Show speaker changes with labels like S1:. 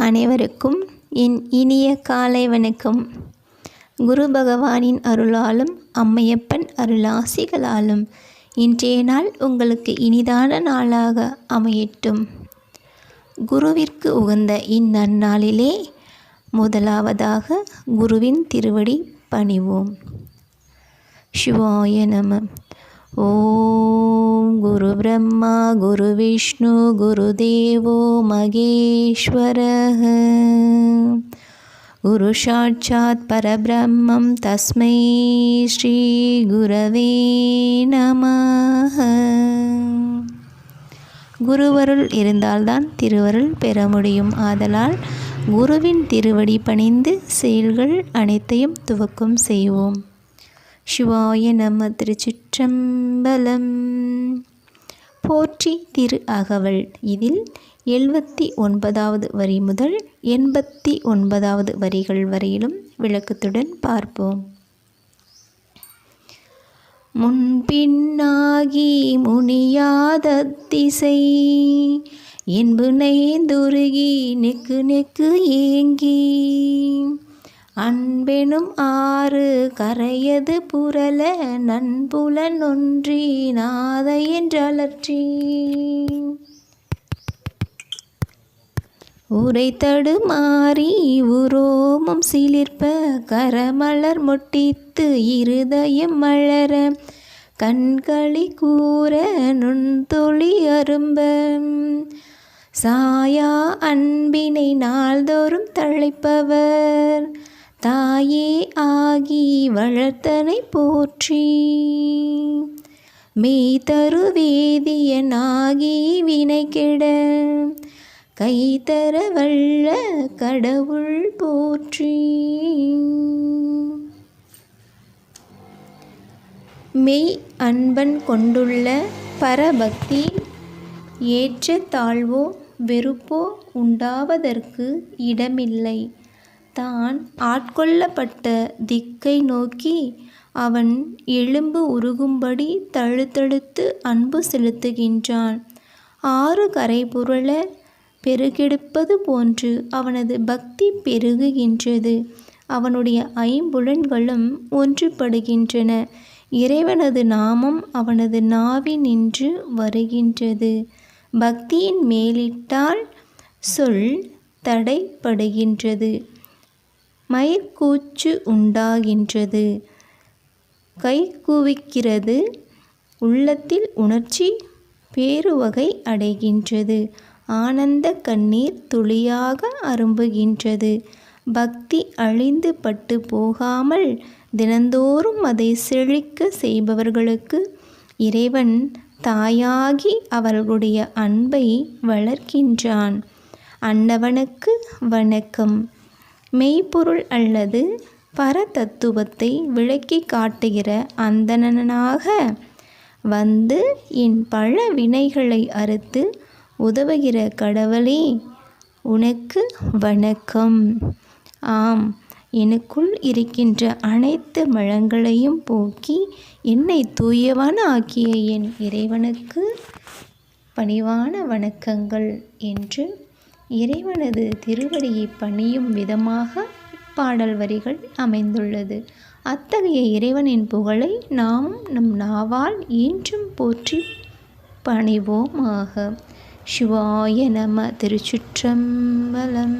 S1: அனைவருக்கும் என் இனிய காலை வணக்கம். குரு பகவானின் அருளாலும் அம்மையப்பன் அருளாசிகளாலும் இன்றைய நாள் உங்களுக்கு இனிதான நாளாக அமையட்டும். குருவிற்கு உகந்த இந்நன்னாளிலே முதலாவதாக குருவின் திருவடி பணிவோம். சிவாய நம. ஓம் குரு பிரம்மா குரு விஷ்ணு குருதேவோ மகேஸ்வரः குரு சாட்சாத் பரபிரம்மம் தஸ்மை ஸ்ரீ குரவே நமः குருவருள் இருந்தால்தான் திருவருள் பெற முடியும். ஆதலால் குருவின் திருவடி பணிந்து செயல்கள் அனைத்தையும் துவக்கம் செய்வோம். சிவாய நம திருச்சிற்றம்பலம். போற்றி திரு அகவல். இதில் எழுபத்தி ஒன்பதாவது வரி முதல் எண்பத்தி ஒன்பதாவது வரிகள் வரையிலும் விளக்கத்துடன் பார்ப்போம். முன்பின்னாகி முனியாத திசை என்பு நெய்ந்துருகி நெக்கு நெக்கு ஏங்கி அன்பெனும் ஆறு கரையது புரல நண்புலன் ஒன்றி நாத என்றலற்றி உரை தடுமாறி உரோமம் சிலிர்ப்ப கரமலர் முட்டித்து இருதயம் மலர கண்களி கூற நுண்தொழி அரும்ப. சாயா அன்பினை நாள்தோறும் தழைப்பவர். தாயே ஆகி வளர்த்தனை போற்றி. மெய் தரு வேதியனாகி வினை கெட. கை தர வல்ல கடவுள் போற்றி. மெய் அன்பன் கொண்டுள்ள பரபக்தி ஏற்ற தாழ்வோ வெறுப்போ உண்டாவதற்கு இடமில்லை. தான் ஆட்கொள்ளப்பட்ட திக்கை நோக்கி அவன் எலும்பு உருகும்படி தழுத்தழுத்து அன்பு செலுத்துகின்றான். ஆறு கரை புரள பெருகெடுப்பது போன்று அவனது பக்தி பெருகுகின்றது. அவனுடைய ஐம்புலன்களும் ஒன்றுபடுகின்றன. இறைவனது நாமம் அவனது நாவினின்று வருகின்றது. பக்தியின் மேலிட்டால் சொல் தடைப்படுகின்றது மயிர்கூச்சு உண்டாகின்றது. கை குவிக்கிறது. உள்ளத்தில் உணர்ச்சி பேருவகை அடைகின்றது. ஆனந்த கண்ணீர் துளியாக அரும்புகின்றது. பக்தி அழிந்து பட்டு போகாமல் தினந்தோறும் அதை செழிக்க செய்பவர்களுக்கு இறைவன் தாயாகி அவர்களுடைய அன்பை வளர்க்கின்றான். அன்னவனுக்கு வணக்கம். மெய்ப்பொருள் அல்லது பரதத்துவத்தை விளக்கி காட்டுகிற அந்தணனாக வந்து என் பல வினைகளை அறுத்து உதவுகிற கடவுளே உனக்கு வணக்கம். ஆம் எனக்குள் இருக்கின்ற அனைத்து மழங்களையும் போக்கி என்னை தூயவான ஆக்கிய என் இறைவனுக்கு பணிவான வணக்கங்கள் என்று இறைவனது திருவடியை பணியும் விதமாக பாடல் வரிகள் அமைந்துள்ளது. அத்தகைய இறைவனின் புகழை நாம் நம் நாவால் இன்றும் போற்றி பணிவோமாக. சிவாய நம திருச்சுற்றம்பலம்.